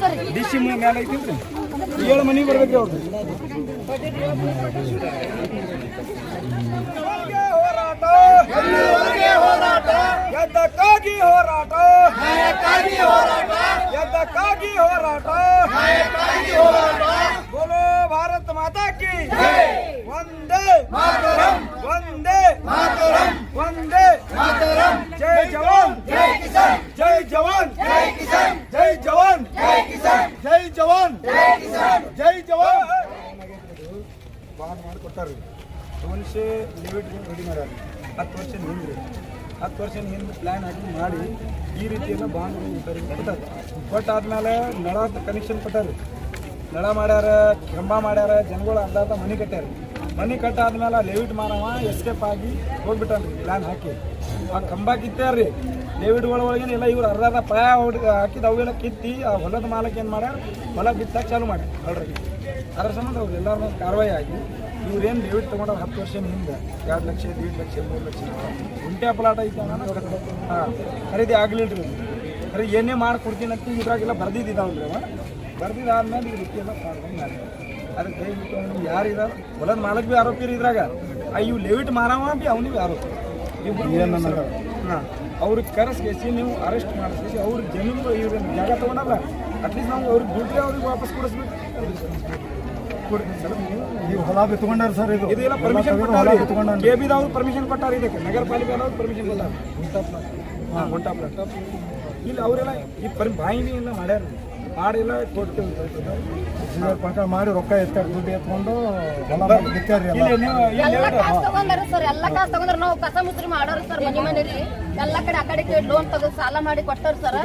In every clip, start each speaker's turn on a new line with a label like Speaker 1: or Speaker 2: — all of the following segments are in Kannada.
Speaker 1: ಸರ್
Speaker 2: ಡಿಶ್ ಮೇಲೆ ಐತಿಲ್ರಿ ಏಳು ಮನೆಗೆ ಬರ್ಬೇಕ್ರಿ ಅವ್ರದ್ದು ಹೋರಾಟ ಹೋರಾಟ. ಎದ್ದಕ್ಕಾಗಿ ಹೋರಾಟ ಎದ್ದಕ್ಕಾಗಿ ಹೋರಾಟ. ಬೋಲೋ ಭಾರತ್ ಮಾತಾ ಕಿ ಒಂದೇ ಒಂದೇ ಒಂದೇ ಜೈ ಜವಾನ್ ಜೈ ಕಿಸಾನ್ ಜೈ ಜವಾನ್ ಜೈ ಕಿಸಾನ್ ಜೈ ಜವಾನ್ ಜೈ ಕಿಸಾನ್ ಜೈ ಜವಾನ್! ಜೈ ಜವಾನ್! ಬಾಂಡ್ ಮಾಡಿ ಕೊಟ್ಟಾರ್ರಿ ವರ್ಷ ಲಿಮಿಟ್ ರೆಡಿ ಮಾಡ್ಯಾರ ಹತ್ತು ವರ್ಷ ಹಿಂದ್ರಿ ಹತ್ತು ವರ್ಷ ಹಿಂದೆ ಪ್ಲ್ಯಾನ್ ಹಾಕಿ ಮಾಡಿ ಈ ರೀತಿ ಎಲ್ಲ ಬಾಂಡ್ ಕೊಟ್ಟಾರ. ಆದ್ಮೇಲೆ ನಳ ಕನೆಕ್ಷನ್ ಕೊಟ್ಟಾರ ನಳ ಮಾಡ್ಯಾರ ಕಂಬ ಮಾಡ್ಯಾರ ಜನಗಳು ಅರ್ಧ ಅರ್ಧ ಮನೆ ಕಟ್ಟ್ಯಾರ ಮನೆ ಕಟ್ಟಾದ್ಮೇಲೆ ಲೇವಿಟ್ ಮಾರವ ಎಸ್ಕೇಪ್ ಆಗಿ ಹೋಗ್ಬಿಟ್ಟಾನ್ರಿ ಪ್ಲಾನ್ ಹಾಕಿ. ಆ ಕಂಬ ಕಿತ್ತಾರ್ರಿ ಒಳ ಒಳಗಿನ ಎಲ್ಲ ಇವ್ರು ಅರ್ಧ ಅರ್ಧ ಪಾಯ ಹಾಕಿದ ಅವೆಲ್ಲ ಕಿತ್ತಿ ಆ ಹೊಲದ ಮಾಲಕ್ ಏನು ಮಾಡ್ಯಾರ? ಹೊಲ ಬಿತ್ತಾಕ ಚಾಲು ಮಾಡಿ ಆಲ್ರೆಡಿ ಅದ್ರ ಸಂಬಂಧ ಅವ್ರು ಎಲ್ಲರ ಕಾರ್ವಾಯಿ ಆಗಿ ಇವ್ರೇನು ಲೇವಿಟ್ ತೊಗೊಂಡಾರ ಹತ್ತು ವರ್ಷ ಹಿಂದೆ, ಎರಡು ಲಕ್ಷ, ದೀಡ್ ಲಕ್ಷ, ಮೂರು ಲಕ್ಷ ಉಂಟೆ ಪ್ಲಾಟ್ ಐತೆ ಹಾಂ, ಖರೀದಿ ಆಗ್ಲಿಲ್ಲರಿ ಖರೀದಿ ಏನೇ ಮಾಡಿ ಕೊಡ್ತೀನಿ ಅಂತ ಇದ್ರಾಗೆಲ್ಲ ಬರ್ದಿದ್ದಾವ್ರಿ ಅವ. ಬರ್ದಿದ್ದಾದ್ಮೇಲೆ ಈ ರೀತಿ ಎಲ್ಲ ಮಾಡ್ಕೊಂಡು ಮಾಡಿ ಅದಕ್ಕೆ ದಯವಿಟ್ಟು ಅವ್ನು ಹೊಲದ ಮಾಲಕ್ ಬಿ ಆರೋಪಿ ರೀ ಇದ್ರಾಗ. ಆ ಇವು ಲೆವಿಟ್ ಮಾರವ ಬಿ ಅವನಿಗೆ ಆರೋಪಿ. ಹಾಂ ಅವ್ರಿಗೆ ಕರೆಸ್ಕೇಸಿ ನೀವು ಅರೆಸ್ಟ್ ಮಾಡಿಸಿ ಅವ್ರಿಗೆ ಜಮೀನು ಇವ್ರ ಜಾಗ ತೊಗೊಂಡಲ್ಲ ಅಟ್ಲೀಸ್ಟ್ ನಾವು ಅವ್ರಿಗೆ ದುಡ್ಡು ಅವ್ರಿಗೆ ವಾಪಸ್ ಕೊಡಿಸ್ಬೇಕು. ಕೊಡ್ತೀನಿ ಸರ್ ನೀವು
Speaker 3: ಹೊಲ ಬಿತ್ಕೊಂಡಾರ ಸರ್ ಇದು.
Speaker 2: ಇದೆಲ್ಲ ಪರ್ಮಿಷನ್ ಕೊಟ್ಟಾರ ಕೆ ಬಿ ದವ್ರು ಪರ್ಮಿಷನ್ ಕೊಟ್ಟಾರ ಇದಕ್ಕೆ ನಗರ ಪಾಲಿಕೆ ಅವ್ರು ಪರ್ಮಿಷನ್ ಕೊಟ್ಟಾರ ಗುಂಟಾ ಪ್ಲಾಟ್ ಹಾಂ ಇಲ್ಲಿ ಅವರೆಲ್ಲ ಈ ಪರ್ ಬಾಯಿನಿ ಎಲ್ಲ ಮಾಡ್ಯಾರ. ಮಾಡಿಲ್ಲ ಕೊಟ್ಟು
Speaker 3: ಜಿಲ್ಲರ್ ಪ್ರಕಾರ ಮಾಡಿ ರೊಕ್ಕ ಎತ್ತಾರೆ ದುಡ್ಡು ಎತ್ಕೊಂಡು ಎಲ್ಲ.
Speaker 1: ಎಲ್ಲ
Speaker 2: ಹೇಳ್ರಿ.
Speaker 1: ಕಾಸು ತಗೊಂಡಾರ ಸರ್ ಎಲ್ಲ ಕಾಸು ತಗೊಂಡ್ರ. ನಾವು ಕಸ ಮುಸ್ರಿ ಮಾಡೋರು ಸರ್ ಮನೆ ಮನೇಲಿ ಎಲ್ಲ ಕಡೆ ಆ ಕಡೆ ಲೋನ್ ತಗೋ ಸಾಲ ಮಾಡಿ ಕೊಟ್ಟಾರ ಸರ್.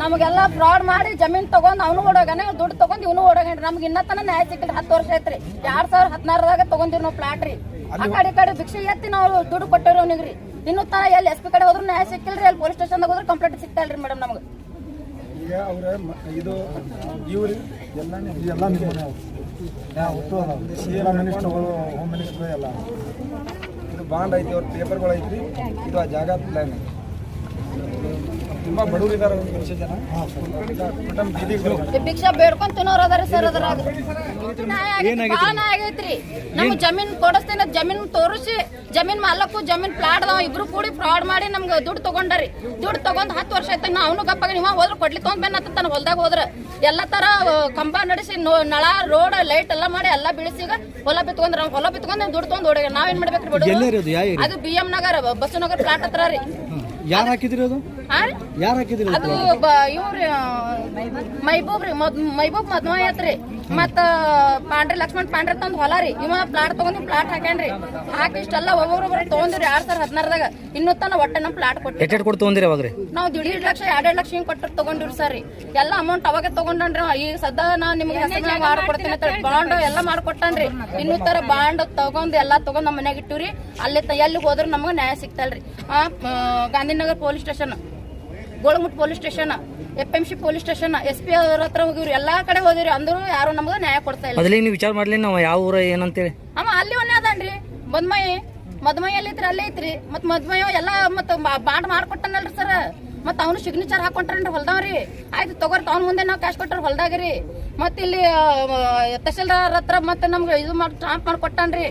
Speaker 1: ನಮಗೆಲ್ಲ ಫ್ರಾಡ್ ಮಾಡಿ ಜಮೀನ್ ತಗೊಂಡ್ ಅವನು ಓಡೋಗಾನೆ ದುಡ್ಡು ತಗೊಂಡ್ ಇವನು ಓಡೋಗಣ್ರಿ ನಮ್ಗೆ ಇನ್ನ ತನ ನ್ಯಾಯ ಸಿಕ್ಕಿಲ್ಲ ಹತ್ತು ವರ್ಷ ಐತ್ರಿ ಎರಡ್ ಸಾವಿರ ಹದಿನಾರದಾಗ ತಗೊಂಡಿವ್ ನಾವು ಫ್ಲಾಟ್ ರೀ. ಆ ಕಡೆ ಈ ಕಡೆ ಭಿಕ್ಷೆ ಎತ್ತಿ ನಾವು ದುಡ್ಡು ಕೊಟ್ಟವ್ರಿ ಅವನಿಗೆ ರೀ ಇನ್ನೂ ತನ ಎಲ್ಲಿ ಎಸ್ ಪಿ ಕಡೆ ಹೋದ್ರು ನ್ಯಾಯ ಸಿಕ್ಕಿಲ್ರಿ, ಅಲ್ಲಿ ಪೊಲೀಸ್ ಸ್ಟೇಷನ್ದಾಗ ಹೋದ್ರೆ ಕಂಪ್ಲೇಂಟ್ ಸಿಗ್ತಾ ಮೇಡಮ್ ನಮ್ಗೆ.
Speaker 2: ಈಗ ಅವ್ರ ಇದು, ಇವ್ರು ಎಲ್ಲ
Speaker 3: ಎಲ್ಲ ನಿಮ್ಮನೆ ಒಟ್ಟು ಅದಾವ. ಎಲ್ಲ ಮಿನಿಸ್ಟರ್ಗಳು ಹೋಮ್ ಮಿನಿಸ್ಟರ್ ಎಲ್ಲ
Speaker 2: ಇದು ಬಾಂಡ್ ಐತಿ, ಅವ್ರ ಪೇಪರ್ಗಳು ಐತ್ರಿ ಇದು ಆ ಜಾಗ ಪ್ಲಾನ್ ತುಂಬಾ ಬಡವರು ಇದಾರೆ ಒಂದು ನಿಮಿಷ ಜನ. ಕುಟುಂಬ ಬೀದಿಗಳು.
Speaker 1: ಈ ಭಿಕ್ಷಾ ಬೇಡ್ಕೊಂಡ್ ತಿನ್ನೋರ್ ಅದಾರಿ ಸರ್ ಅದ್ರಾಗ. ನ್ಯಾಯ ಆಗೈತ್ರಿ, ಭಾಳ ನ್ಯಾಯ ಆಗೈತ್ರಿ. ಜಮೀನ್ ಕೊಡಿಸ್ತೀನಿ ಜಮೀನ್ ತೋರಿಸಿ ಜಮೀನ್ ಮಾಲಕ್ಕು ಜಮೀನ್ ಪ್ಲಾಟ್ ಅದಾವ ಇಬ್ರು ಕೂಡಿ ಫ್ರಾಡ್ ಮಾಡಿ ನಮ್ಗೆ ದುಡ್ಡು ತಗೊಂಡಾರಿ. ದುಡ್ಡು ತಗೊಂಡ್ ಹತ್ತು ವರ್ಷ ಆಯ್ತು ನಾ ಅವನು ಗಪ್ಪಾಗ ನಿಮ್ಮ ಹೋದ್ರೆ ಕೊಡ್ಲಿ ತಗೊಂಡ್ ಬೆನ್ನ ತನ್ನ ಹೊಲ್ದಾಗ ಹೋದ್ರ. ಎಲ್ಲ ತರ ಕಂಬ ನಡೆಸಿ ನಳ ರೋಡ್ ಲೈಟ್ ಎಲ್ಲ ಮಾಡಿ ಎಲ್ಲ ಬಿಳಿಸಿ ಈಗ ಹೊಲ ಬಿತ್ಕೊಂಡ್ರ ಹೊಲ ಬಿತ್ಕೊಂಡ್ ದುಡ್ಡು ತಗೊಂಡ್ ಓಡಿ ನಾವೇನ್ ಮಾಡ್ಬೇಕ್ರಿ? ಅದು B M Nagar Basavanagar plot ಹತ್ರ ರೀ.
Speaker 3: ಯಾರು ಹಾಕಿದ್ರಿ ಅದು? ಯಾರು ಹಾಕಿದ್ರಿ
Speaker 1: ಅದು? ಬ- ಇವ್ರಿ ಆ, ಮೈಬೂಬ್ ರೀ ಮದ್- ಮೈಬೂಬ್ ಮದ್ವಾಯತ್ರಿ ಐತ್ರಿ ಮತ್ತ ಪಾಂಡ್ರಿ ಲಕ್ಷ್ಮಣ್ ಪಾಂಡ್ರಿ ತಂದ್ ಹೊಲ ರೀ. ಇವ ಪ್ಲಾಟ್ ತಗೊಂಡ್ ಪ್ಲಾಟ್ ಹಾಕ್ಯಾನ್ರಿ ಹಾಕಿ ಇಷ್ಟೆಲ್ಲ ಒಬ್ಬೊಬ್ರು ತಗೊಂಡ್ರಿ ಆರ್ ಸಾವಿರ ಹದಿನಾರದಾಗ. ಇನ್ನೂ ತನ ಒಟ್ಟ ನಮ್ ಪ್ಲಾಟ್ ಕೊಟ್ಟಿ
Speaker 4: ಎಟ್ಟೆಟ್ ಕೊಟ್ಟು ತೊಗೊಂದಿರಿ ಅವಾಗ ರೀ
Speaker 1: ನಾವು ದಿಢೀರ್ ಲಕ್ಷ ಎರಡೆರಡು ಲಕ್ಷ ಹಿಂಗ್ ಕೊಟ್ಟರು ತಗೊಂಡಿವ್ರಿ ಸರ್ ಎಲ್ಲ ಅಮೌಂಟ್ ಅವಾಗ ತಗೊಂಡ್ರಿ ಈಗ ಸದ್ದ ನಾ ನಿಮ್ಗೆ ಹೆಸರು ಮಾಡ್ಕೊಡ್ತೀನಿ ಅಂತ ಬಾಂಡ್ ಎಲ್ಲ ಮಾಡ್ಕೊಟ್ಟನ್ರಿ ಇನ್ನೂ ತರ ಬಾಂಡ್ ತಗೊಂಡ್ ಎಲ್ಲಾ ತಗೊಂಡ್ ನಮ್ಮ ಮನ್ಯಾಗ ಇಟ್ಟಿವ್ರಿ. ಅಲ್ಲಿ ತ- ಎಲ್ಲಿ ಹೋದ್ರ ನಮ್ಗೆ ನ್ಯಾಯ ಸಿಗ್ತಲ್ರಿ. ಆ ಆ, Gandhinagar police station ಗೋಳಮುಟ್ police station F M C police station S P ಅವ್ರ ಹತ್ರ ಹೋಗಿವ್ರಿ. ಎಲ್ಲಾ ಕಡೆ ಹೋದಿವ್ರಿ. ಅಂದ್ರು ಯಾರು ನಮ್ಗೆ ನ್ಯಾಯ ಕೊಡ್ತಾ ಇಲ್ಲ.
Speaker 4: ಮೊದಲಿಗೆ ನೀವು ವಿಚಾರ ಮಾಡ್ಲಿ ನಾವು ಯಾವ ಊರ ಏನಂತೇಳಿ
Speaker 1: ಅಮ್ಮ ಅಲ್ಲಿ ಒಂದೇ ಅದನ್ರಿ. ಮದ್ಮಯಿ ಮದ್ಮಯಿ ಅಲ್ಲಿ ಐತ್ರಿ ಅಲ್ಲೇ ಐತ್ರಿ ಮತ್ ಮದ್ಮಯ ಎಲ್ಲ ಮತ್ ಬಾಂಡ್ ಮಾಡ್ಕೊಟ್ಟನಲ್ರಿ ಸರ್. ಮತ್ ಅವನು ಸಿಗ್ನೇಚರ್ ಹಾಕೊಂಡ್ರಿ ಹೊಲ್ದಾವ್ರಿ. ಆಯ್ತು ತಗೋರಿ ಅವ್ನ ಮುಂದೆ ನಾವು ಕ್ಯಾಶ್ ಕೊಟ್ಟಾರ ಹೊಲ್ದಾಗ್ರಿ. ಮತ್ ಇಲ್ಲಿ ತಹಸೀಲ್ದಾರ್ ಹತ್ರ ಮತ್ತೆ ನಮ್ಗೆ ಇದು ಮಾಡಿ ಮಾಡಿ ಕೊಟ್ಟಾನ್ರಿ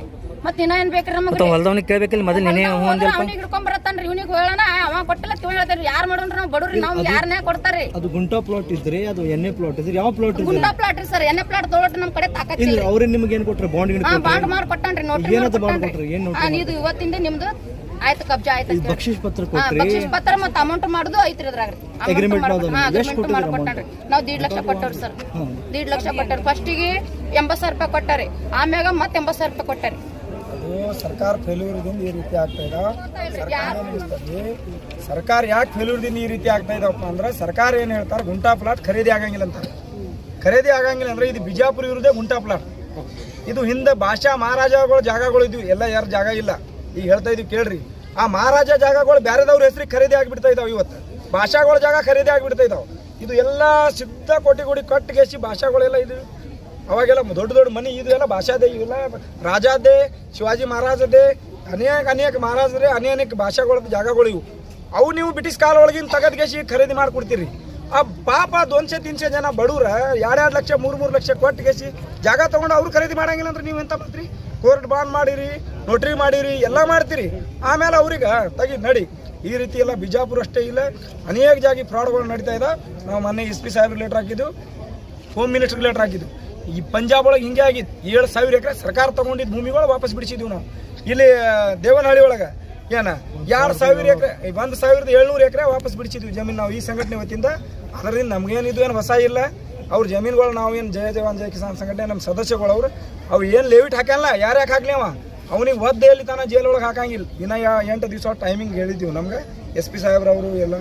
Speaker 1: ಮತ್ ಇನ್ನ ಏನ್ ಬೇಕ್ರಿ ನಮ್ಗೆ
Speaker 4: ಹೊಲ್ದವನಿಗೆ ಕೇಳ್ಬೇಕಿಲ್ಲ ಮೊದಲು ನೀನೇ ಹ್ಞೂ ಅಂದಿಲ್ಪ
Speaker 1: ಅವನಿಗೆ ಹಿಡ್ಕೊಂಡ್ ಬರತ್ತಾನ್ರಿ ಇವ್ನಿಗೆ ಹೇಳೋಣ ಅವ ಕೊಟ್ಟಿಲ್ಲ ತಿವ್ ಹೇಳ್ತಾರಿ ಯಾರ್ ಮಾಡೋಣ್ರಿ ನಾವು ಬಡವ್ರಿ ನಾವು ಯಾರನ್ನೇ ಕೊಡ್ತಾರ್ರಿ.
Speaker 3: ಅದು ಗುಂಟಾ ಪ್ಲಾಟ್ ಇದ್ರಿ ಅದು ಎಣ್ಣೆ ಪ್ಲಾಟ್ ಇದ್ರಿ ಯಾವ ಪ್ಲಾಟ್ ಇದ್ರಿ?
Speaker 1: ಗುಂಡಾ ಪ್ಲಾಟ್ ರೀ ಸರ್ ಎಣ್ಣೆ ಪ್ಲಾಟ್ ತೊಗೊಳ್ರಿ ನಮ್ ಕಡೆ ತಾಕತ್
Speaker 3: ಇಲ್ಲ ಅವ್ರೇ ನಿಮ್ಗೆ ಏನ್ ಕೊಟ್ರೆ ಬಾಂಡ್
Speaker 1: ಹಾ ಬಾಂಡ್ ಮಾಡಿ ಕೊಟ್ಟಾನ್ರಿ ನೋಟ್ರಿ
Speaker 3: ಏನಂತ
Speaker 1: ಮಾಡಿ
Speaker 3: bond ಕೊಟ್ರಿ? ಏನ್
Speaker 1: ಹಾ, ಇದು ಇವತ್ತಿಂದ ನಿಮ್ದು ಆಯ್ತು ಕಬ್ಜಾ ಆಯ್ತು.
Speaker 3: ಬಕ್ಷಿಸ್ ಪತ್ರ ಕೊಟ್ರಿ?
Speaker 1: ಬಕ್ಷಿಸ್ ಪತ್ರ ಮತ್ತೆ ಅಮೌಂಟ್ ಮಾಡುದು ಐತ್ರಿ ಅದ್ರಾಗ ನಾವು ದೀಡ್ ಲಕ್ಷ ಕೊಟ್ಟವ್ರಿ ಸರ್. ದೀಡ್ ಲಕ್ಷ ಕೊಟ್ಟಾರ ಫಸ್ಟಿಗೆ ಎಂಬತ್ ಸಾವಿರ ರೂಪಾಯಿ ಕೊಟ್ಟಾರಿ. ಆಮ್ಯಾಗ ಮತ್ತೆ ಎಂಬತ್ ಸಾವಿರ ರೂಪಾಯಿ ಕೊಟ್ಟಾರಿ.
Speaker 2: ಸರ್ಕಾರ ಫೇಲ್ಯೂರ್ದಿಂದ ಈ ರೀತಿ ಆಗ್ತಾ ಇದೆ. ಸರ್ಕಾರ ಯಾಕೆ ಫೇಲ್ಯೂರ್ದಿಂದ ಈ ರೀತಿ ಆಗ್ತಾ ಇದಾವಪ್ಪ ಅಂದ್ರೆ ಸರ್ಕಾರ ಏನು ಹೇಳ್ತಾರೆ? ಗುಂಟಾ ಪ್ಲಾಟ್ ಖರೀದಿ ಆಗಂಗಿಲ್ಲ ಅಂತ ಖರೀದಿ ಆಗಂಗಿಲ್ಲ ಅಂದ್ರೆ ಇದು ಬಿಜಾಪುರ ಇರೋದೇ ಗುಂಟಾ ಪ್ಲಾಟ್. ಇದು ಹಿಂದೆ ಭಾಷಾ ಮಹಾರಾಜಗಳ ಜಾಗಗಳು ಇದ್ವು. ಎಲ್ಲ ಯಾರ ಜಾಗ ಇಲ್ಲ. ಈಗ ಹೇಳ್ತಾ ಇದೀವಿ ಕೇಳ್ರಿ. ಆ ಮಹಾರಾಜ ಜಾಗಗಳು ಬೇರೆದವ್ರ ಹೆಸರಿಗೆ ಖರೀದಿ ಆಗಿಬಿಡ್ತಾ ಇದಾವೆ ಇವತ್ತು. ಭಾಷಾಗಳ ಜಾಗ ಖರೀದಿ ಆಗಿಬಿಡ್ತಾ ಇದಾವೆ. ಇದು ಎಲ್ಲ ಸಿದ್ಧ ಕೋಟಿ ಕೋಟಿ ಕಟ್ಟಿಗೆಸಿ ಭಾಷಾಗಳೆಲ್ಲ ಇದು ಅವಾಗೆಲ್ಲ ದೊಡ್ಡ ದೊಡ್ಡ ಮನಿ ಇದು ಎಲ್ಲ ಭಾಷಾದೇ ಇವೆಲ್ಲ. ರಾಜಾದೇ, ಶಿವಾಜಿ ಮಹಾರಾಜದೇ, ಅನೇಕ ಅನೇಕ ಮಹಾರಾಜರೇ, ಅನೇಕ ಭಾಷೆಗಳದ್ದು ಜಾಗಗಳು ಇವು. ಅವು ನೀವು ಬ್ರಿಟಿಷ್ ಕಾಲ ಒಳಗಿನ ತಗದ್ಗೆಸಿ ಖರೀದಿ ಮಾಡ್ಕೊಡ್ತೀರಿ. ಆ ಪಾಪ ದೋನ್ಸೆ ತಿನ್ಸೆ ಜನ ಬಡವ್ರ ಎರಡೆರಡು ಲಕ್ಷ, ಮೂರು ಮೂರು ಲಕ್ಷ ಕೊಟ್ಟಿಗೆಸಿ ಜಾಗ ತಗೊಂಡು ಅವ್ರು ಖರೀದಿ ಮಾಡಂಗಿಲ್ಲ ಅಂದ್ರೆ ನೀವು ಎಂತ ಮಾಡ್ತೀರಿ? ಕೋರ್ಟ್ ಬಾಂಡ್ ಮಾಡಿರಿ, ನೋಟ್ರಿ ಮಾಡಿರಿ, ಎಲ್ಲ ಮಾಡ್ತೀರಿ. ಆಮೇಲೆ ಅವ್ರಿಗೆ, ತೆಗಿ ನಡಿ. ಈ ರೀತಿ ಎಲ್ಲ ಬಿಜಾಪುರ ಅಷ್ಟೇ ಇಲ್ಲ. ಅನೇಕ ಜಾಗಿ ಫ್ರಾಡ್ಗಳು ನಡೀತಾ ಇದೆ ನಾವು ಮೊನ್ನೆ ಎಸ್ ಪಿ ಸಾಹೇಬ್ರಿಗೆ ಲೆಟರ್ ಹಾಕಿದ್ದು ಹೋಮ್ ಮಿನಿಸ್ಟರ್ಗೆ ಲೆಟರ್ ಹಾಕಿದ್ದು. ಈ ಪಂಜಾಬ್ ಒಳಗೆ ಹಿಂಗೆ ಆಗಿತ್ತು. ಏಳು ಸಾವಿರ ಎಕರೆ ಸರ್ಕಾರ ತಗೊಂಡಿದ್ದ ಭೂಮಿಗಳು ವಾಪಸ್ ಬಿಡಿಸಿದ್ವಿ ನಾವು. ಇಲ್ಲಿ ದೇವನಹಳ್ಳಿ ಒಳಗೆ ಏನ? ಎರಡು ಸಾವಿರ ಎಕರೆ ಒಂದು ಸಾವಿರದ ಏಳ್ನೂರು ಎಕರೆ ವಾಪಸ್ ಬಿಡಿಸಿದ್ವಿ ಜಮೀನು ನಾವು ಈ ಸಂಘಟನೆ ವತಿಯಿಂದ. ಅದರಿಂದ ನಮಗೇನಿದು ಏನು ಹೊಸ ಇಲ್ಲ. ಅವ್ರ ಜಮೀನುಗಳು ನಾವು ಏನು ಜಯ ಜವಾನ್ ಜಯ ಕಿಸಾನ್ ಸಂಘಟನೆ ನಮ್ಮ ಸದಸ್ಯಗಳು ಅವರು, ಅವ್ರು ಏನು ಲೇವಿಟ್ ಹಾಕಲ್ಲ ಯಾರು ಯಾಕೆ ಹಾಕ್ಲಿ ಅವ? ಅವನಿಗೆ ಒದ್ದೆ ಎಲ್ಲಿ ತಾನ ಜೈಲ್ ಒಳಗೆ ಹಾಕಂಗಿಲ್ಲ. ದಿನ ಎಂಟು ದಿವಸ ಟೈಮಿಂಗ್ ಹೇಳಿದ್ದೀವಿ ನಮ್ಗೆ. ಎಸ್ ಪಿ ಸಾಹೇಬ್ರವರು ಎಲ್ಲ,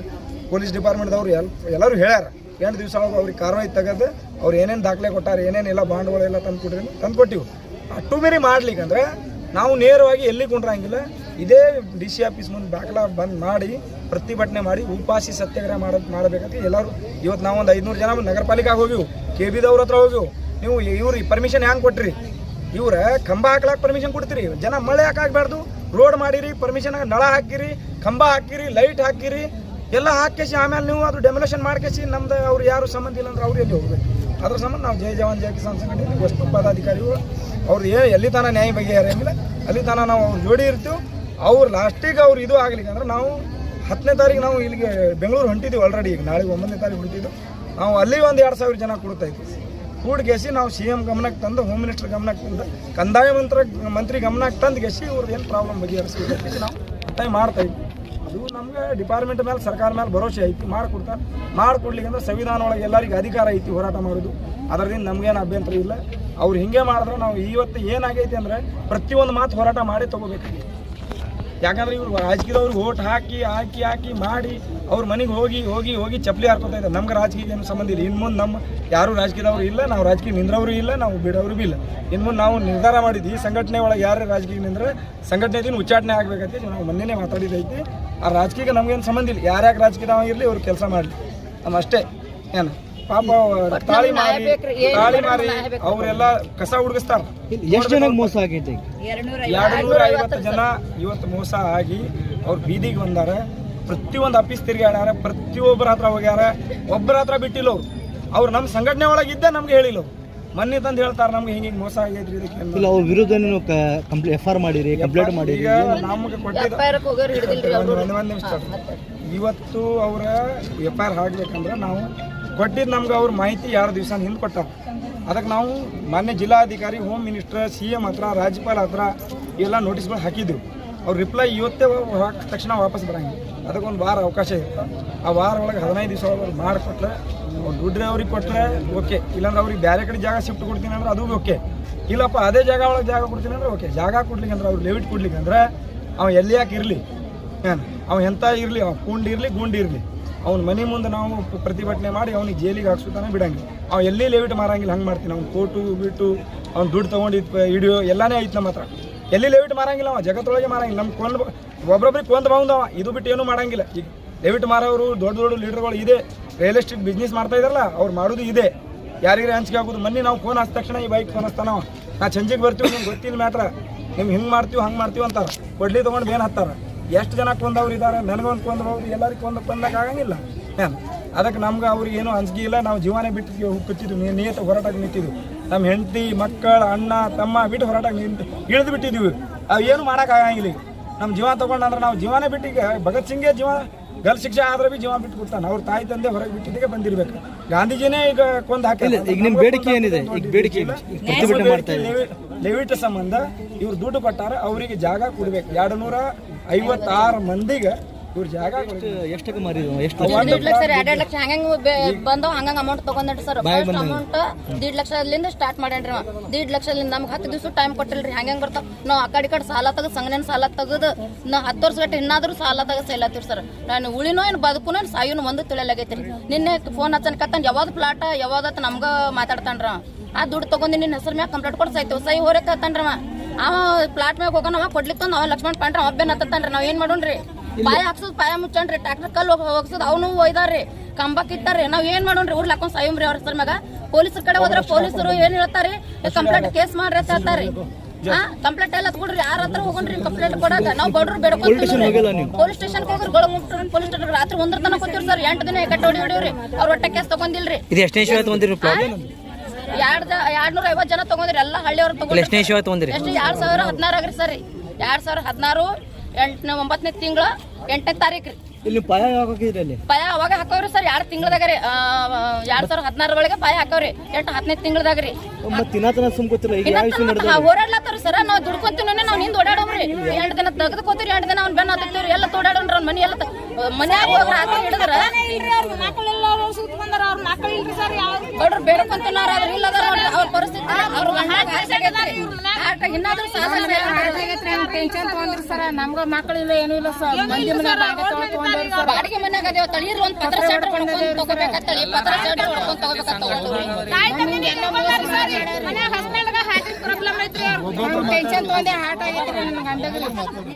Speaker 2: ಪೊಲೀಸ್ ಡಿಪಾರ್ಟ್ಮೆಂಟ್ದವರು ಎಲ್, ಎಲ್ಲರೂ ಹೇಳ್ಯಾರ. ಎಂಟು ದಿವಸ ಒಳಗೆ ಅವ್ರಿಗೆ ಕಾರ್ವಾಯಿ ತೆಗೆದು ಅವ್ರು ಏನೇನು ದಾಖಲೆ ಕೊಟ್ಟಾರೆ ಏನೇನೆಲ್ಲ ಬಾಂಡ್ಗಳೆಲ್ಲ ತಂದು ಕೊಟ್ರಿ ತಂದು ಕೊಟ್ಟಿವಿ. ಅಟ್ಟು ಮೀರಿ ಮಾಡ್ಲಿಕ್ಕಂದ್ರೆ ನಾವು ನೇರವಾಗಿ ಎಲ್ಲಿ ಕುಂಡ್ರಂಗಿಲ್ಲ, ಇದೇ ಡಿ ಸಿ ಆಫೀಸ್ ಮುಂದೆ ದಾಖಲಾ ಬಂದು ಮಾಡಿ, ಪ್ರತಿಭಟನೆ ಮಾಡಿ, ಉಪಾಸಿ ಸತ್ಯಾಗ್ರಹ ಮಾಡ, ಮಾಡಬೇಕಂತ ಎಲ್ಲರೂ ಇವತ್ತು ನಾವು ಒಂದು ಐದುನೂರು ಜನ ನಗರ ಪಾಲಿಕೆಗೆ ಹೋಗಿವು ಕೆ ಬಿದವ್ರ ಹತ್ರ ಹೋಗಿವು. ನೀವು ಇವ್ರಿಗೆ ಪರ್ಮಿಷನ್ ಹ್ಯಾಂಗೆ ಕೊಟ್ರಿ? ಇವ್ರ ಕಂಬ ಹಾಕ್ಲಾಕ್ ಪರ್ಮಿಷನ್ ಕೊಡ್ತೀರಿ. ಜನ ಮಳೆ ಯಾಕೆ ಆಗ್ಬಾರ್ದು ರೋಡ್ ಮಾಡಿರಿ ಪರ್ಮಿಷನ್ ನಳ ಹಾಕಿರಿ, ಕಂಬ ಹಾಕಿರಿ ಲೈಟ್ ಹಾಕಿರಿ, ಎಲ್ಲ ಹಾಕಿಸಿ ಆಮೇಲೆ ನೀವು ಅದು ಡೆಮೊಲೇಷನ್ ಮಾಡ್ಕೇಸಿ ನಮ್ದು ಅವ್ರು ಯಾರು ಸಂಬಂಧ ಇಲ್ಲ ಅಂದ್ರೆ ಅವ್ರು ಎಲ್ಲಿ ಹೋಗ್ಬೇಕು? ಅದ್ರ ಸಂಬಂಧ ನಾವು ಜೈ ಜವಾನ್, ಜೈ ಕಿಸಾನ್ ಸಂಘಟನೆ ವಸ್ತು ಪದಾಧಿಕಾರಿಗಳು ಅವ್ರು ಏನು ಎಲ್ಲಿ ತನ ನ್ಯಾಯ ಬಗೆಹರಿಯಂಗಿಲ್ಲ ಅಲ್ಲಿ ತನ ನಾವು ಅವ್ರ ಜೋಡಿ ಇರ್ತೀವಿ. ಅವ್ರು ಲಾಸ್ಟಿಗೆ ಅವ್ರು ಇದು ಆಗಲಿಕ್ಕೆ ಅಂದ್ರೆ ನಾವು ಹತ್ತನೇ ತಾರೀಕು ನಾವು ಇಲ್ಲಿಗೆ ಬೆಂಗಳೂರು ಹೊಂಟಿದ್ದೀವಿ ಆಲ್ರೆಡಿ ಈಗ. ನಾಳೆ ಒಂಬತ್ತನೇ ತಾರೀಕು ಹೊಂಟಿದ್ದು. ನಾವು ಅಲ್ಲಿ ಒಂದು ಎರಡು ಸಾವಿರ ಜನ ಕೊಡ್ತಾ ಇದ್ವಿ. ಕೂಡ್ಗೆಸಿ ನಾವು ಸಿ ಎಂ ಗಮನಕ್ಕೆ ತಂದು ಹೋಮ್ ಮಿನಿಸ್ಟರ್ ಗಮನಕ್ಕೆ ತಂದು, ಕಂದಾಯ ಮಂತ್ರ ಮಂತ್ರಿ ಗಮನಕ್ಕೆ ತಂದು ಗೆಸಿ ಇವ್ರದ್ದು ಏನು ಪ್ರಾಬ್ಲಮ್ ಬಗೆಹರಿಸ್ಬೇಕು ನಾವು ಟೈಮ್ ಮಾಡ್ತಾ ಇದ್ವಿ. ಅದು ನಮ್ಗೆ ಡಿಪಾರ್ಟ್ಮೆಂಟ್ ಮೇಲೆ ಸರ್ಕಾರ ಮೇಲೆ ಭರೋಸೆ ಐತಿ. ಮಾಡಿಕೊಡ್ತಾರೆ ಮಾಡಿಕೊಡ್ಲಿಕ್ಕೆ ಅಂದ್ರೆ ಸಂವಿಧಾನ ಒಳಗೆ ಎಲ್ಲರಿಗೂ ಅಧಿಕಾರ ಐತಿ ಹೋರಾಟ ಮಾಡೋದು. ಅದರಿಂದ ನಮಗೇನು ಅಭ್ಯಂತರ ಇಲ್ಲ. ಅವ್ರು ಹಿಂಗೆ ಮಾಡಿದ್ರೆ, ನಾವು ಇವತ್ತು ಏನಾಗೈತಿ ಅಂದ್ರೆ ಪ್ರತಿಯೊಂದು ಮಾತು ಹೋರಾಟ ಮಾಡಿ ತಗೋಬೇಕಾಗಿ ಯಾಕಂದ್ರೆ ಇವ್ರು ರಾಜಕೀಯದವ್ರಿಗೆ ಓಟ್ ಹಾಕಿ ಹಾಕಿ ಹಾಕಿ ಮಾಡಿ ಅವ್ರ ಮನೆಗೆ ಹೋಗಿ ಹೋಗಿ ಹೋಗಿ ಚಪ್ಪಲಿ ಹಾಕೋತಾ ಇದ್ದಾರೆ. ನಮ್ಗೆ ರಾಜಕೀಯ ಏನು ಸಂಬಂಧ ಇಲ್ಲ. ಇನ್ನು ನಮ್ಮ ಯಾರು ರಾಜಕೀಯದವರು ಇಲ್ಲ, ನಾವು ರಾಜಕೀಯ ನಿಂದ್ರವರು ಇಲ್ಲ, ನಾವು ಬಿಡೋರು ಇಲ್ಲ. ಇನ್ನು ನಾವು ನಿರ್ಧಾರ ಮಾಡಿದ್ವಿ ಈ ಸಂಘಟನೆ ಒಳಗೆ ಯಾರೇ ರಾಜಕೀಯ ನಿಂದ್ರೆ ಸಂಘಟನೆ ಉಚ್ಚಾಟನೆ ಆಗ್ಬೇಕೈತಿ ನಾವು ಮೊನ್ನೆನೇ ಮಾತಾಡಿದೈತಿ ಆ ರಾಜಕೀಯಕ್ಕೆ ನಮ್ಗೇನು ಸಂಬಂಧ ಇಲ್ಲ. ಯಾರ್ಯಾಕೆ ರಾಜಕೀಯದವ ಇರಲಿ ಅವ್ರು ಕೆಲಸ ಮಾಡಲಿ. ನಮ್ಮ ಅಷ್ಟೇ. ಏನು? ಪಾಪ ತಾಳಿ ಮಾರಿ ತಾಳಿ ಮಾರಿ ಅವರೆಲ್ಲ ಕಸ ಹುಡುಗಿಸ್ತಾರ.
Speaker 3: ಎಷ್ಟು ಜನ ಮೋಸ ಆಗೈತೆ
Speaker 2: ಎರಡು ನೂರ ಐವತ್ತು ಜನ ಇವತ್ತು ಮೋಸ ಆಗಿ ಅವ್ರು ಬೀದಿಗೆ ಬಂದಾರ. ಪ್ರತಿಯೊಂದು ಆಫೀಸ್ ತಿರುಗಾಡ್ಯಾರ ಪ್ರತಿಯೊಬ್ಬರ ಹತ್ರ ಹೋಗ್ಯಾರ ಒಬ್ಬರ ಹತ್ರ ಬಿಟ್ಟಿಲ್ಲ ಅವ್ರು. ಅವ್ರು ನಮ್ಮ ಸಂಘಟನೆ ಒಳಗೆ ಇದ್ದೇ ನಮ್ಗೆ ಹೇಳಿಲ್ಲ. ಮೊನ್ನೆ ತಂದು ಹೇಳ್ತಾರೆ ನಮ್ಗೆ ಹಿಂಗೆ ಹಿಂಗೆ ಮೋಸ ಆಗೈತ್ರಿ ಇದಕ್ಕೆ.
Speaker 3: ಇಲ್ಲ ಅವ್ರ ವಿರುದ್ಧ ನೀವು ಕಂಪ್ಲೇ ಎಫ್ ಆರ್ ಮಾಡಿರಿ ಕಂಪ್ಲೇಂಟ್ ಮಾಡಿರಿ.
Speaker 2: ಈಗ ನಮ್ಗೆ ಕೊಟ್ಟಿದ್ದ ಒಂದು ನಿಮಿಷ. ಇವತ್ತು ಅವರ ಎಫ್ ಐ ಆರ್ ಹಾಕ್ಬೇಕಂದ್ರೆ ನಾವು ಕೊಟ್ಟಿದ್ದು ನಮ್ಗೆ ಅವ್ರ ಮಾಹಿತಿ ಎರಡು ದಿವಸ ಹಿಂದೆ ಕೊಟ್ಟಾರ. ಅದಕ್ಕೆ ನಾವು ಮಾನ್ಯ ಜಿಲ್ಲಾಧಿಕಾರಿ, ಹೋಮ್ ಮಿನಿಸ್ಟರ್, ಸಿ ಎಂ ಹತ್ರ, ರಾಜ್ಯಪಾಲ ಹತ್ರ ಎಲ್ಲ ನೋಟಿಸ್ಗಳು ಹಾಕಿದ್ರು. ಅವ್ರು ರಿಪ್ಲೈ ಇವತ್ತೇ ತಕ್ಷಣ ವಾಪಸ್ ಬರಂಗಿಲ್ಲ. ಅದಕ್ಕೊಂದು ವಾರ ಅವಕಾಶ ಇರುತ್ತೆ ಆ ವಾರ ಒಳಗೆ ಹದಿನೈದು ದಿವಸ ಒಳಗೆ ಮಾಡಿಕೊಟ್ರೆ ಅವ್ರು ದುಡ್ಡು ಅವ್ರಿಗೆ ಕೊಟ್ಟರೆ ಓಕೆ. ಇಲ್ಲಾಂದ್ರೆ ಅವ್ರಿಗೆ ಬೇರೆ ಕಡೆ ಜಾಗ ಶಿಫ್ಟ್ ಕೊಡ್ತೀನಿ ಅಂದ್ರೆ ಅದು ಓಕೆ. ಇಲ್ಲಪ್ಪ, ಅದೇ ಜಾಗ ಒಳಗೆ ಜಾಗ ಕೊಡ್ತೀನಿ ಅಂದ್ರೆ ಓಕೆ. ಜಾಗ ಕೊಡ್ಲಿಕ್ಕೆ ಅಂದ್ರೆ ಅವ್ರು ಲೆವಿಟ್ ಕೊಡ್ಲಿಕ್ಕೆ ಅಂದ್ರೆ ಅವ ಎಲ್ಲಿ ಯಾಕೆ ಇರಲಿ? ಏನು? ಅವ ಎಂಥ ಇರಲಿ? ಅವ ಕುಂಡ್ ಇರಲಿ. ಅವ್ನ ಮನೆ ಮುಂದೆ ನಾವು ಪ್ರತಿಭಟನೆ ಮಾಡಿ ಅವ್ನಿಗೆ ಜೈಲಿಗೆ ಹಾಕ್ಸುತ್ತಾನೆ ಬಿಡಂಗಿಲ್ಲ. ಅವ ಎಲ್ಲಿ ಲೇವಿಟ್ ಮಾರಂಗಿಲ್ಲ, ಹಂಗೆ ಮಾಡ್ತೀನಿ. ಅವ್ನು ಕೋಟು, ಬಿಟ್ಟು ಅವ್ನು ದುಡ್ಡು ತೊಗೊಂಡಿದ್ದು ಹಿಡಿಯೋ ಎಲ್ಲನೇ ಐತೆ ನಮ್ಮ ಹತ್ರ. ಎಲ್ಲಿ ಲೇವಿಟ್ ಮಾರಂಗಿಲ್ಲ ಅವ, ಜಗತ್ತೊಳಗೆ ಮಾರಂಗಿಲ್ಲ. ನಮ್ಮ ಕೊಂದು ಒಬ್ರೊಬ್ರಿಗೆ ಕೊಂದು ಬಂದವ ಇದು ಬಿಟ್ಟು ಏನೂ ಮಾಡಂಗಿಲ್ಲ ಈಗ ಲೇವಿಟ್ ಮಾರೋರು ದೊಡ್ಡ ದೊಡ್ಡ ಲೀಡರ್ಗಳು ಇದೆ. ರಿಯಲ್ ಎಸ್ಟೇಟ್ ಬಿಸ್ನೆಸ್ ಮಾಡ್ತಾ ಇದಾರಲ್ಲ, ಅವ್ರು ಮಾಡೋದು ಇದೆ. ಯಾರಿಗೆ ಹಂಚಿಕೆ ಆಗೋದು ಮೊನ್ನೆ ನಾವು ಫೋನ್ ಹಚ್ಚ ತಕ್ಷಣ ಈ ಬೈಕ್ ಫೋನ್ ಹಚ್ತಾನ. ನಾ ಚಂಜಿಗೆ ಬರ್ತೀವಿ, ನಿಮ್ಗೆ ಗೊತ್ತಿಲ್ಲ ಮ್ಯಾಟ್ರ ನಿಮ್ಗೆ ಹಿಂಗೆ ಮಾಡ್ತೀವಿ, ಹಂಗೆ ಮಾಡ್ತೀವಿ ಅಂತಾರೆ. ಕೊಡ್ಲಿ ತೊಗೊಂಡು ಬೇನ್ ಹತ್ತಾರ? ಎಷ್ಟು ಜನ ಕೊಂದವ್ರು ಇದ್ದಾರೆ ನನಗೊಂದು ಕೊಂದಬಹುದು ಎಲ್ಲರಿಗೂ ಕೊಂದು ಕೊಂದಕ್ಕೆ ಆಗಂಗಿಲ್ಲ. ಏನು? ಅದಕ್ಕೆ ನಮ್ಗೆ ಅವ್ರಿಗೆ ಏನೂ ಅಂಜಿಕೆ ಇಲ್ಲ. ನಾವು ಜೀವನೇ ಬಿಟ್ಟು ಕೂತಿದ್ವಿ ನಿಯತ ಹೋರಾಟಕ್ಕೆ ನಿಂತಿದ್ವಿ ನಮ್ಮ ಹೆಂಡತಿ ಮಕ್ಕಳು ಅಣ್ಣ ತಮ್ಮ ಬಿಟ್ಟು ಹೋರಾಟಕ್ಕೆ ನಿಂತು ಇಳಿದು ಬಿಟ್ಟಿದ್ವಿ ಅವು ಏನು ಮಾಡೋಕ್ಕಾಗಂಗಿಲ್ಲ ಈಗ. ನಮ್ಮ ಜೀವ ತಗೊಂಡಂದ್ರೆ ನಾವು ಜೀವನೇ ಬಿಟ್ಟು ಈಗ ಭಗತ್ ಸಿಂಗೇ ಜೀವ ಗಲ್ ಶಿಕ್ಷೆ ಆದ್ರೆ ಬಿ ಜೀವ ಬಿಟ್ಟು ಕೊಡ್ತಾನೆ ಅವ್ರ ತಾಯಿ ತಂದೆ ಹೊರಗೆ ಬಿಟ್ಟಿದ್ದಕ್ಕೆ ಬಂದಿರ್ಬೇಕು. ಗಾಂಧೀಜಿನೇ ಈಗ ಕೊಂದು ಹಾಕಿಲ್ಲ
Speaker 3: ಈಗ ನಿಮ್ಮ ಬೇಡಿಕೆ ಏನಿದೆ? ಈಗ ಬೇಡಿಕೆ? ಪ್ರತಿಭಟನೆ ಮಾಡ್ತಾ ಇದ್ದೀವಿ
Speaker 2: ಲೆವಿಟ್ ಸಂಬಂಧ ಇವ್ರು ದುಡ್ಡು ಕೊಟ್ಟಾರ ಅವರಿಗೆ ಜಾಗ ಕೊಡ್ಬೇಕು. ಎರಡು ನೂರ ಐವತ್ತಾರು ಮಂದಿಗೆ ಇವ್ರ ಜಾಗ ಕೊಡ್ಬೇಕು.
Speaker 3: ಎಷ್ಟಕ್ಕೆ ಮಾರಿದ್ರು ಎಷ್ಟು?
Speaker 1: ದೀಡ್ ಲಕ್ಷ ಎರಡೆರಡು ಲಕ್ಷ ಹಂಗಂಗ್ ಬಂದವ್ ಹಂಗಂಗ್ ಅಮೌಂಟ್ ತಗೊಂಡ್ರಿ ಸರ್. ಫಸ್ಟ್ ಅಮೌಂಟ್ ದೀಡ್ ಲಕ್ಷದಿಂದ ಸ್ಟಾರ್ಟ್ ಮಾಡ್ಯಾನ್ರಿ ದೀಡ್ ಲಕ್ಷದಿಂದ ನಮ್ಗೆ ಹತ್ತು ದಿವಸ ಟೈಮ್ ಕೊಟ್ಟಿಲ್ರಿ ಹಂಗಂಗ್ ಬರ್ತಾವ. ನಾವು ಆ ಕಡೆ ಈ ಕಡೆ ಸಾಲ ತೆಗೆದು ಸಂಗನೇನ್ ಸಾಲ ತೆಗೆದು ನಾ ಹತ್ತು ವರ್ಷ ಗಟ್ಟ ಇನ್ನಾದ್ರೂ ಸಾಲ ತೆಗೆದು ಸೇಲತ್ತೀವಿ ಸರ್. ನಾನು ಉಳಿನೋ ಏನು ಬದುಕುನೋ ಏನು ಸಾಯುನು ಒಂದು ತಿಳಿಯಲಾಗೈತ್ರಿ. ನಿನ್ನೆ ಫೋನ್ ಹಚ್ಚನ್ಕತ್ತಾನ ಯಾವ್ದು ಪ್ಲಾಟ್ ಯಾವ್ದತ್ ನಮ್ಗ ಮಾತಾಡ್ತಾನ್ರ. ಆ ದುಡ್ಡು ತಗೊಂಡು ನಿನ್ನ ಹೆಸರು ಮ್ಯಾಗ ಕಂಪ್ಲೇಂಟ್ ಆಯ್ತು. ಸೈ ಹೊರಕ್ ಹತ್ತಾನ್ರವ. ಅವ ಪ್ಲಾಟ್ ಮ್ಯಾಗ ಹೋಗೋಣ ಅವ ಕೊಡ್ಲಿಕ್ಕೆ ಅವ ಲಕ್ಷ್ಮಣ್ ಪಾಂಡ್ರ ಅಬ್ಬೆನ್ ಹತ್ತತ್ತಾನ್ರಿ. ನಾವ್ ಏನ್ ಮಾಡೋಣ್ರಿ? ಪಾಯ ಹಾಕ್ಸೋದ್ ಪಾಯ ಮುಚ್ಚಣ್ರಿ ಟ್ರ್ಯಾಕ್ಟರ್ ಕಲ್ಲು ಹೋಗ್ಸೋದ್ ಅವನು ಒಯ್ದಾರ್ರಿ. ಕಂಬ ಕಿತ್ತಾರ್ರಿ ನಾವ್ ಏನ್ ಮಾಡೋಣ್ರಿ? ಊರ್ ಹಾಕೊಂಡ್ ರೀ ಅವ್ರ ಹೆಸರ್ ಮ್ಯಾಗ. ಪೊಲೀಸರ್ ಕಡೆ ಹೋದ್ರೆ ಪೊಲೀಸರು ಏನ್ ಹೇಳ್ತಾರಿ. ಕಂಪ್ಲೇಂಟ್ ಕೇಸ್ ಮಾಡ್ರಿ ಅಂತ ಹೇಳ್ತಾರಿ. ಕಂಪ್ಲೇಂಟ್ ಎಲ್ಲ ಕೊಡ್ರಿ ಯಾರ ಹತ್ರ ಹೋಗೋಣ್ರಿ ಕಂಪ್ಲೇಂಟ್ ಕೊಡಾಕ? ನಾವು ಬಡ್ರು ಬೇಡ್ಕೊಂತೀವಿ ಪೊಲೀಸ್ ಸ್ಟೇಷನ್ ಹೋಗ್ರಿ. ಗೋಳ ಪೊಲೀಸ್ ಸ್ಟೇಷನ್ ರಾತ್ರಿ ಒಂದ್ರ ತನಕ ಕೂತಿರ್ತಾರ ಸರ್. ಎಂಟು ದಿನ ಕಟ್ಟಿ ಹೊಡಿ ಹೊಡಿವ್ರಿ ಅವ್ರ ಒಟ್ಟ ಕೇಸ್ ತಗೊಂಡಿಲ್ರಿ.
Speaker 4: ಇದು ಎಷ್ಟನೇ
Speaker 1: ಎರಡ್ ಎರಡ್ ನೂರ ಐವತ್ ಜನ ತಗೊಂಡ್ರಿ ಎಲ್ಲ ಹಳ್ಳಿಯವ್ರು ತಗೊಂಡ್ರಿ. ಎಷ್ಟು? ಎರಡ್ ಸಾವಿರ ಹದಿನಾರು ಆಗ್ರಿ ಸರ್. ಎರಡ್ ಸಾವಿರ ಹದಿನಾರು ಎಂಟನೇ ಒಂಬತ್ತನೇ ತಿಂಗಳ ಎಂಟನೇ ತಾರೀಕು ರೀ
Speaker 3: ಇಲ್ಲಿ ಪಾಯ ಅಲ್ಲಿ?
Speaker 1: ಪಾಯ ಅವಾಗ ಹಾಕೋರಿ ಸರ್ ಎರಡು ತಿಂಗಳದಾಗ ರೀ ಎರಡ್ ಸಾವಿರದ ಹದಿನಾರ ಒಳಗೆ ಪಾಯ ಹಾಕೋರಿ ಎಂಟು ಹತ್ತನೇ ತಿಂಗಳದಾಗ ರೀ
Speaker 3: ಓಡಾಡ್ಲಾತಾರ
Speaker 1: ಓಡಾಡ್ಲತ್ತಾರ ಸರ್ ನಾವು ದುಡ್ಕೊಂತೀವಿ ನಾವು ನಿಂದ ಓಡಾಡೋಮ್ರಿ ಎಂಟು ದಿನ ತೆಗೆದುಕೋತೀರಿ ಎಂಟು ದಿನ ಅವ್ನ ಬೆನ್ನ ಹತ್ತಿರ್ತೀವ್ರಿ ಎಲ್ಲ ತೋಡಾಡೋಣ್ರಿ ಅವ್ನ ಮನೆ ಎಲ್ಲ ಮನ್ಯಾಗ ಹೋಗಿ ರಾತ್ರಿ ಹಿಡಿದ್ರ ಇಲ್ಲ ಅದ್ರ ಅವ್ರ ಅವ್ರ ಇನ್ನಾದ್ರೂ
Speaker 5: ಟೆನ್ಷನ್ ತಗೊಂಡ್ರಿ ಸರ್? ನಮ್ಗ ಮಕ್ಕಳಿಲ್ಲ ಏನೂ ಇಲ್ಲ ಸರ್. ಮಂದಿ ಮನೆ ತಗೊಂಡ್ರಿ ಸರ್.
Speaker 1: ಬಾಡಿಗೆ ಮನ್ಯಾಗ ಅದೇವ ತಳಿರು ಒಂದ್ ಪತ್ರ ಶೆಡ್ ಹೊಡ್ಕೊಂಡ್ ತಗೋಬೇಕಂತೇಳಿ ಪತ್ರ ಶೆಡ್ ಹೊಡ್ಕೊಂಡ್ ತಗೊಂಡ್ರಿ
Speaker 5: ಟೆನ್ಷನ್ ತಗೊಂಡೆ ಹಾರ್ಟ್ ಆಗೈತ್ರಿ ನನ್ನ ಗಂಡಗ್ರಿ